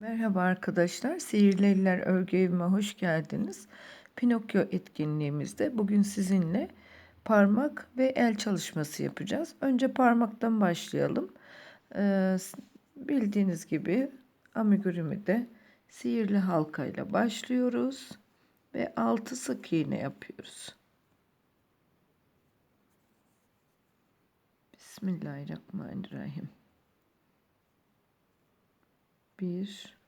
Merhaba arkadaşlar, Sihirli Eller Örgü Evime hoş geldiniz. Pinokyo etkinliğimizde bugün sizinle parmak ve el çalışması yapacağız. Önce parmaktan başlayalım. Ee, bildiğiniz gibi amigurumi'de sihirli halkayla başlıyoruz ve 6 sık iğne yapıyoruz. Bismillahirrahmanirrahim. Bir.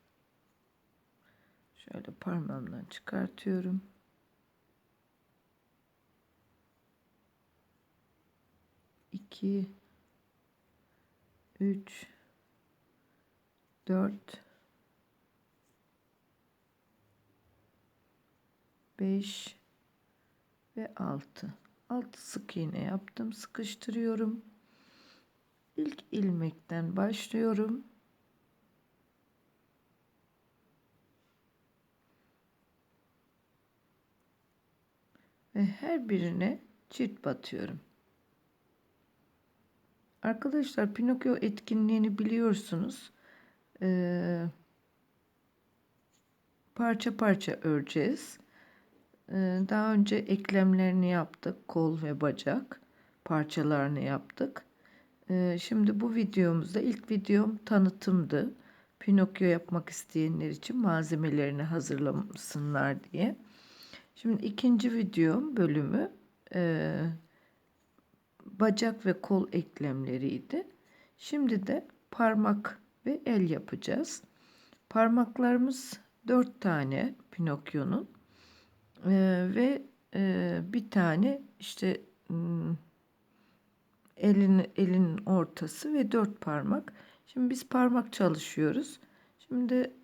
Şöyle parmağımdan çıkartıyorum. iki. Üç. Dört. Beş. Ve altı. Altı sık iğne yaptım sıkıştırıyorum. İlk ilmekten başlıyorum ve her birine çift batıyorum. Arkadaşlar Pinokyo etkinliğini biliyorsunuz. Ee, parça parça öreceğiz. Ee, daha önce eklemlerini yaptık. Kol ve bacak parçalarını yaptık. Ee, şimdi bu videomuzda ilk videom tanıtımdı. Pinokyo yapmak isteyenler için malzemelerini hazırlamasınlar diye. Şimdi ikinci videom bölümü e, bacak ve kol eklemleriydi. Şimdi de parmak ve el yapacağız. Parmaklarımız dört tane Pinokyo'nun e, ve e, bir tane işte hmm, elin elin ortası ve dört parmak. Şimdi biz parmak çalışıyoruz. Şimdi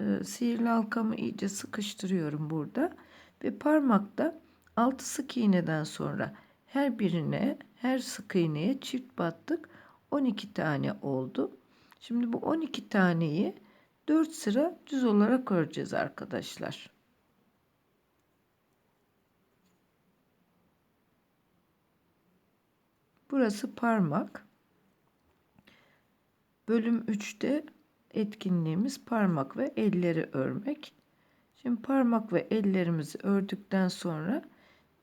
e, sihirli halkamı iyice sıkıştırıyorum burada ve parmakta 6 sık iğneden sonra her birine her sık iğneye çift battık 12 tane oldu. Şimdi bu 12 taneyi 4 sıra düz olarak öreceğiz arkadaşlar. Burası parmak. Bölüm 3'te etkinliğimiz parmak ve elleri örmek. Şimdi parmak ve ellerimizi ördükten sonra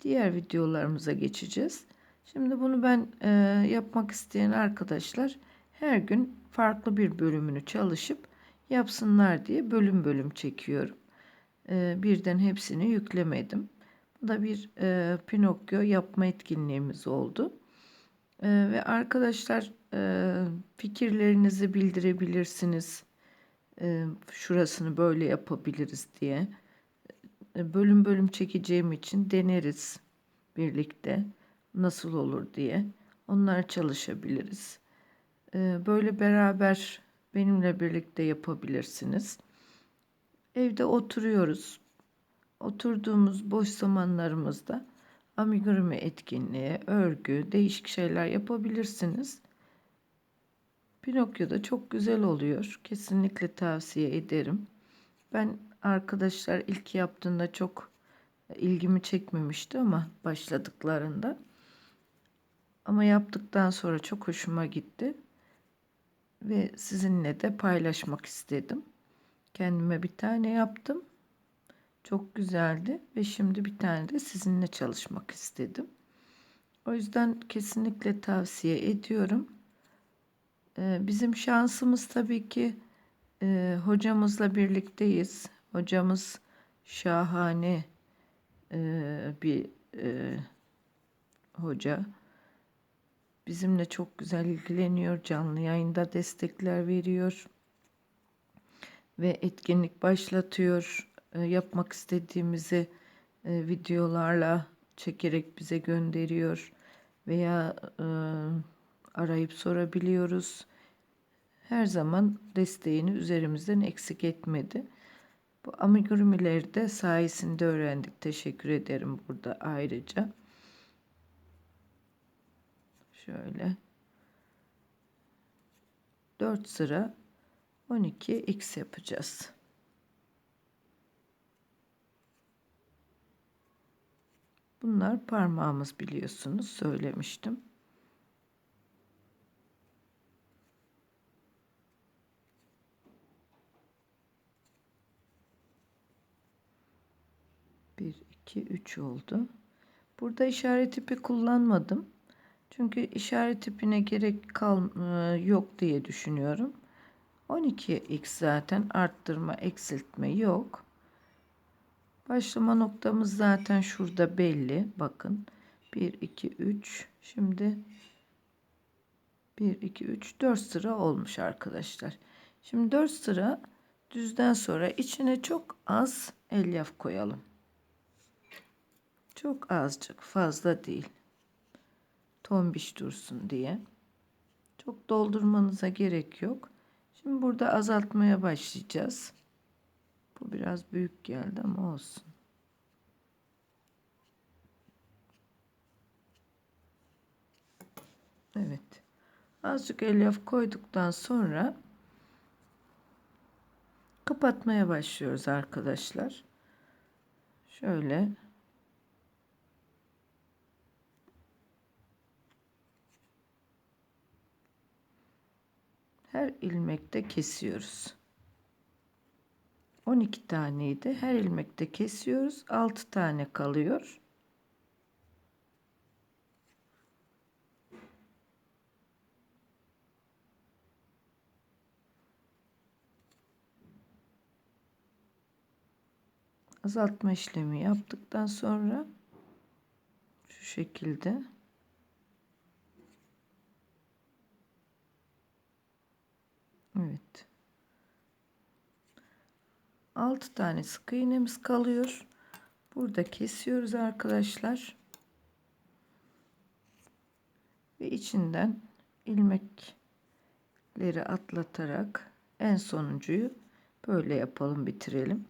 diğer videolarımıza geçeceğiz. Şimdi bunu ben e, yapmak isteyen arkadaşlar her gün farklı bir bölümünü çalışıp yapsınlar diye bölüm bölüm çekiyorum. E, birden hepsini yüklemedim. Bu da bir e, Pinokyo yapma etkinliğimiz oldu. E, ve arkadaşlar e, fikirlerinizi bildirebilirsiniz e, şurasını böyle yapabiliriz diye e, bölüm bölüm çekeceğim için deneriz birlikte nasıl olur diye onlar çalışabiliriz. E, böyle beraber benimle birlikte yapabilirsiniz. Evde oturuyoruz. Oturduğumuz boş zamanlarımızda amigurumi etkinliği, örgü, değişik şeyler yapabilirsiniz. Pinokyo da çok güzel oluyor. Kesinlikle tavsiye ederim. Ben arkadaşlar ilk yaptığında çok ilgimi çekmemişti ama başladıklarında. Ama yaptıktan sonra çok hoşuma gitti. Ve sizinle de paylaşmak istedim. Kendime bir tane yaptım. Çok güzeldi ve şimdi bir tane de sizinle çalışmak istedim. O yüzden kesinlikle tavsiye ediyorum. Ee, bizim şansımız tabii ki e, hocamızla birlikteyiz. Hocamız şahane e, bir e, hoca. Bizimle çok güzel ilgileniyor. Canlı yayında destekler veriyor. Ve etkinlik başlatıyor. yapmak istediğimizi videolarla çekerek bize gönderiyor. Veya arayıp sorabiliyoruz. Her zaman desteğini üzerimizden eksik etmedi. Bu amigurumileri de sayesinde öğrendik. Teşekkür ederim burada ayrıca. Şöyle. 4 sıra 12 x yapacağız. Bunlar parmağımız biliyorsunuz söylemiştim. 1, 2, 3 oldu. Burada işaret ipi kullanmadım. Çünkü işaret ipine gerek kal e, yok diye düşünüyorum. 12x zaten arttırma, eksiltme yok. Başlama noktamız zaten şurada belli. Bakın 1, 2, 3. Şimdi 1, 2, 3, 4 sıra olmuş arkadaşlar. Şimdi 4 sıra düzden sonra içine çok az elyaf koyalım. Çok azıcık fazla değil. Tombiş dursun diye. Çok doldurmanıza gerek yok. Şimdi burada azaltmaya başlayacağız. Bu biraz büyük geldi ama olsun. Evet. Azıcık elyaf koyduktan sonra kapatmaya başlıyoruz arkadaşlar. Şöyle her ilmekte kesiyoruz. 12 taneydi. Her ilmekte kesiyoruz. 6 tane kalıyor. azaltma işlemi yaptıktan sonra şu şekilde Evet. 6 tane sık iğnemiz kalıyor. Burada kesiyoruz arkadaşlar. Ve içinden ilmekleri atlatarak en sonuncuyu böyle yapalım bitirelim.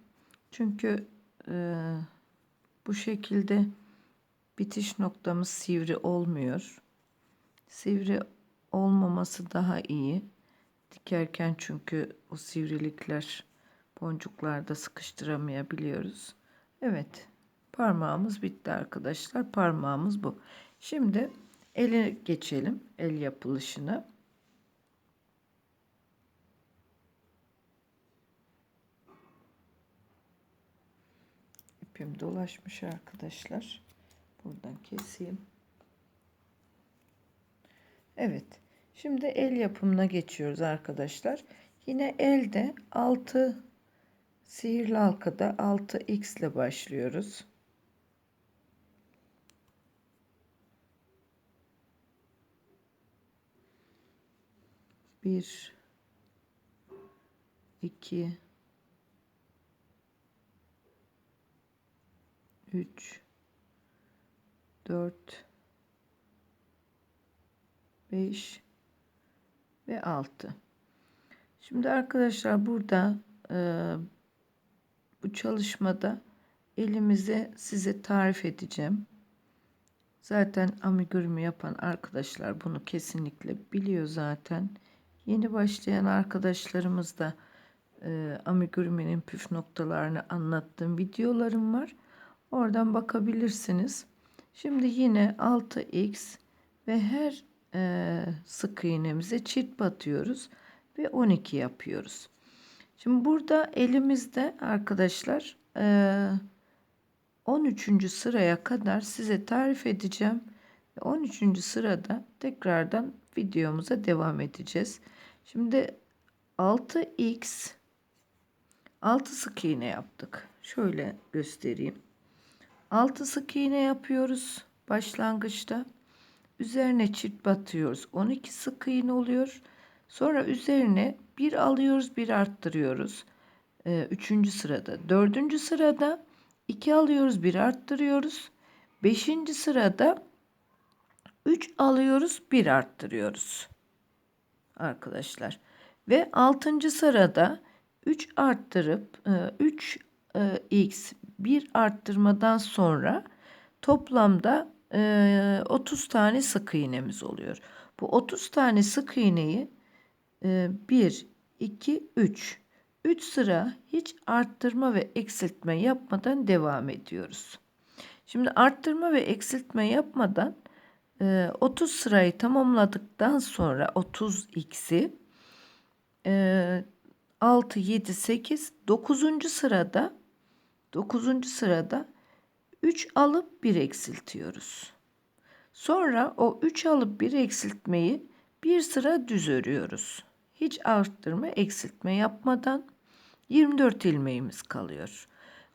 Çünkü e, bu şekilde bitiş noktamız sivri olmuyor. Sivri olmaması daha iyi. Dikerken çünkü o sivrilikler boncuklarda sıkıştıramayabiliyoruz. Evet parmağımız bitti arkadaşlar. Parmağımız bu. Şimdi ele geçelim. El yapılışına. ipim dolaşmış arkadaşlar. Buradan keseyim. Evet. Şimdi el yapımına geçiyoruz arkadaşlar. Yine elde 6 sihirli halkada 6x ile başlıyoruz. Bir, iki, 3 4 5 ve 6 şimdi arkadaşlar burada e, bu çalışmada elimize size tarif edeceğim. Zaten amigurumi yapan arkadaşlar bunu kesinlikle biliyor zaten. Yeni başlayan arkadaşlarımız da e, amigurumi'nin püf noktalarını anlattığım videolarım var. Oradan bakabilirsiniz. Şimdi yine 6x ve her e, sık iğnemize çift batıyoruz ve 12 yapıyoruz. Şimdi burada elimizde arkadaşlar e, 13. sıraya kadar size tarif edeceğim. 13. sırada tekrardan videomuza devam edeceğiz. Şimdi 6x 6 sık iğne yaptık. Şöyle göstereyim. 6 sık iğne yapıyoruz başlangıçta. Üzerine çift batıyoruz. 12 sık iğne oluyor. Sonra üzerine bir alıyoruz, bir arttırıyoruz. Ee, üçüncü sırada. Dördüncü sırada iki alıyoruz, bir arttırıyoruz. Beşinci sırada üç alıyoruz, bir arttırıyoruz. Arkadaşlar. Ve altıncı sırada 3 arttırıp 3 e, e, x bir arttırmadan sonra toplamda e, 30 tane sık iğnemiz oluyor. Bu 30 tane sık iğneyi e, 1, 2, 3. 3 sıra hiç arttırma ve eksiltme yapmadan devam ediyoruz. Şimdi arttırma ve eksiltme yapmadan e, 30 sırayı tamamladıktan sonra 30 x'i e, 6, 7, 8, 9. sırada 9. sırada 3 alıp 1 eksiltiyoruz. Sonra o 3 alıp 1 eksiltmeyi bir sıra düz örüyoruz. Hiç arttırma eksiltme yapmadan 24 ilmeğimiz kalıyor.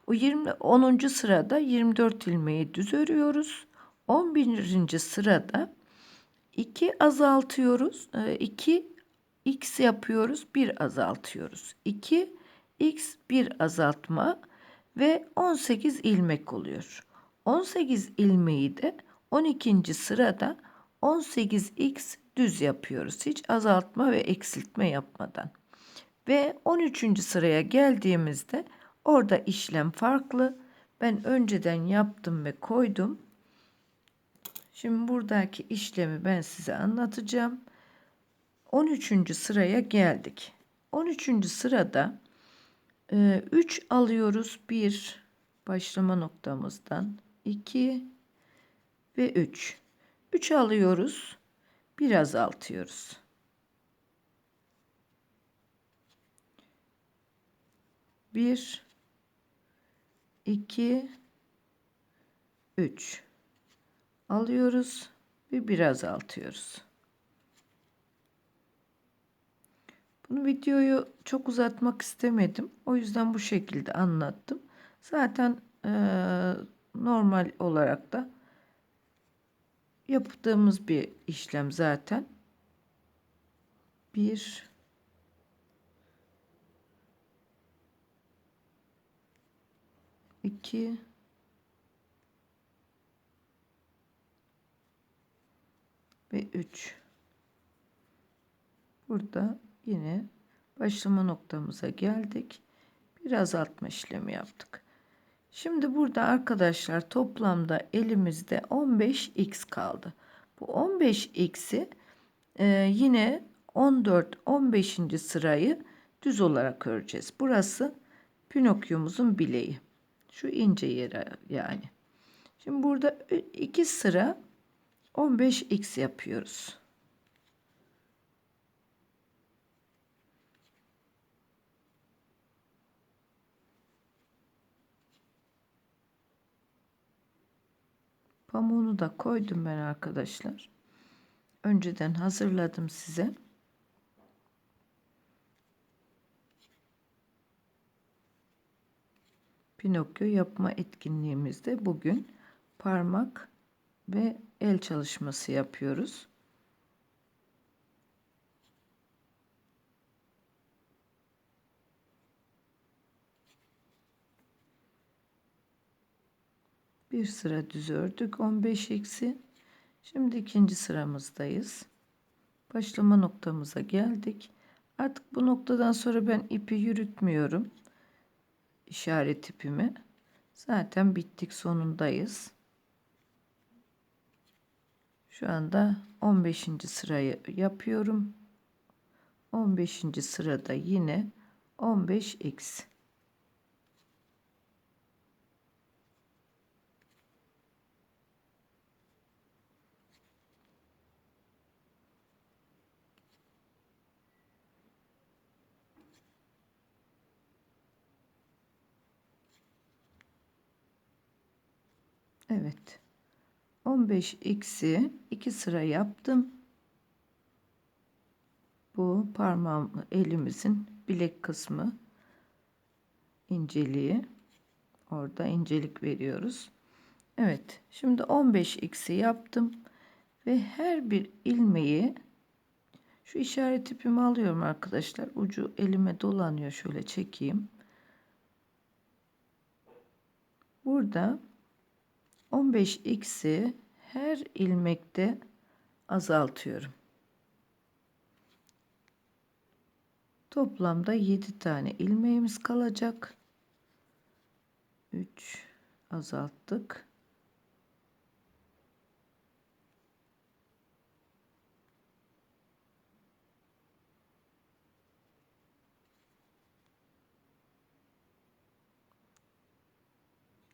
O 20 10. sırada 24 ilmeği düz örüyoruz. 11. sırada 2 azaltıyoruz. 2 e, x yapıyoruz. 1 azaltıyoruz. 2 x 1 azaltma ve 18 ilmek oluyor. 18 ilmeği de 12. sırada 18x düz yapıyoruz. Hiç azaltma ve eksiltme yapmadan. Ve 13. sıraya geldiğimizde orada işlem farklı. Ben önceden yaptım ve koydum. Şimdi buradaki işlemi ben size anlatacağım. 13. sıraya geldik. 13. sırada 3 alıyoruz. 1 başlama noktamızdan 2 ve 3. 3 alıyoruz. 1 azaltıyoruz. Bir, iki, üç alıyoruz ve biraz azaltıyoruz. Bunu videoyu çok uzatmak istemedim. O yüzden bu şekilde anlattım. Zaten e, normal olarak da yaptığımız bir işlem zaten. Bir iki ve üç. Burada yine başlama noktamıza geldik. Bir azaltma işlemi yaptık. Şimdi burada arkadaşlar toplamda elimizde 15x kaldı. Bu 15x'i e, yine 14 15. sırayı düz olarak öreceğiz. Burası Pinokyo'muzun bileği. Şu ince yere yani. Şimdi burada iki sıra 15x yapıyoruz. Pamuğunu da koydum ben arkadaşlar. Önceden hazırladım size. Pinokyo yapma etkinliğimizde bugün parmak ve el çalışması yapıyoruz. Bir sıra düz ördük 15 eksi. Şimdi ikinci sıramızdayız. Başlama noktamıza geldik. Artık bu noktadan sonra ben ipi yürütmüyorum. İşaret ipimi. Zaten bittik sonundayız. Şu anda 15. sırayı yapıyorum. 15. sırada yine 15 eksi Evet. 15 x'i 2 sıra yaptım. Bu parmağım elimizin bilek kısmı inceliği. Orada incelik veriyoruz. Evet. Şimdi 15 x'i yaptım ve her bir ilmeği şu işaret ipimi alıyorum arkadaşlar. Ucu elime dolanıyor. Şöyle çekeyim. Burada 15x'i her ilmekte azaltıyorum. Toplamda 7 tane ilmeğimiz kalacak. 3 azalttık.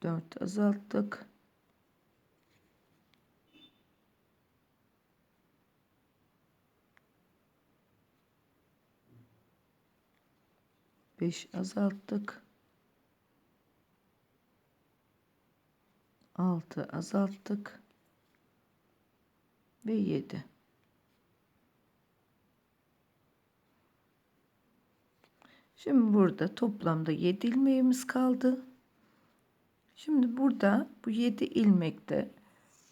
Dört azalttık. 5 azalttık. 6 azalttık ve 7 Şimdi burada toplamda 7 ilmeğimiz kaldı. Şimdi burada bu 7 ilmekte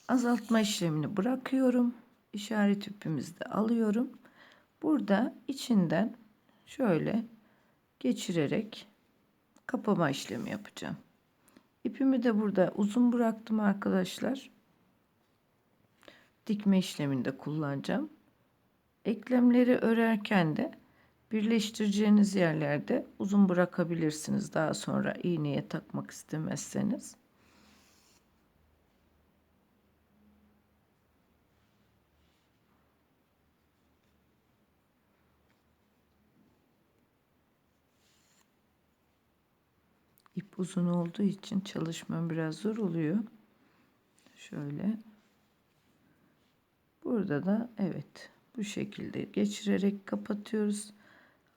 azaltma işlemini bırakıyorum. İşaret ipimizi de alıyorum. Burada içinden şöyle geçirerek kapama işlemi yapacağım. İpimi de burada uzun bıraktım arkadaşlar. Dikme işleminde kullanacağım. Eklemleri örerken de birleştireceğiniz yerlerde uzun bırakabilirsiniz. Daha sonra iğneye takmak istemezseniz. Uzun olduğu için çalışmam biraz zor oluyor. Şöyle. Burada da evet bu şekilde geçirerek kapatıyoruz.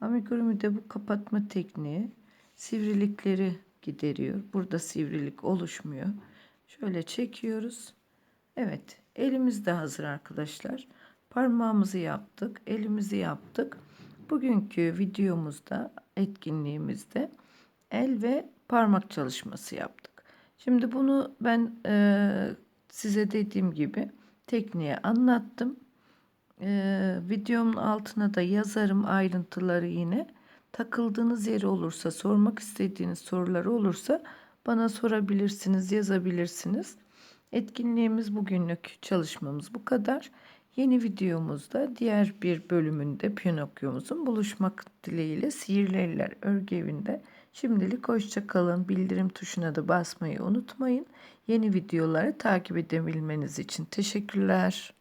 Amigurumi bu kapatma tekniği sivrilikleri gideriyor. Burada sivrilik oluşmuyor. Şöyle çekiyoruz. Evet elimiz de hazır arkadaşlar. Parmağımızı yaptık. Elimizi yaptık. Bugünkü videomuzda etkinliğimizde el ve parmak çalışması yaptık. Şimdi bunu ben e, size dediğim gibi tekniğe anlattım. E, videomun altına da yazarım ayrıntıları yine. Takıldığınız yeri olursa, sormak istediğiniz soruları olursa bana sorabilirsiniz, yazabilirsiniz. Etkinliğimiz bugünlük çalışmamız bu kadar. Yeni videomuzda diğer bir bölümünde Pinokyo'muzun buluşmak dileğiyle Sihirli Eller Örgü Evi'nde Şimdilik hoşça kalın. Bildirim tuşuna da basmayı unutmayın. Yeni videoları takip edebilmeniz için teşekkürler.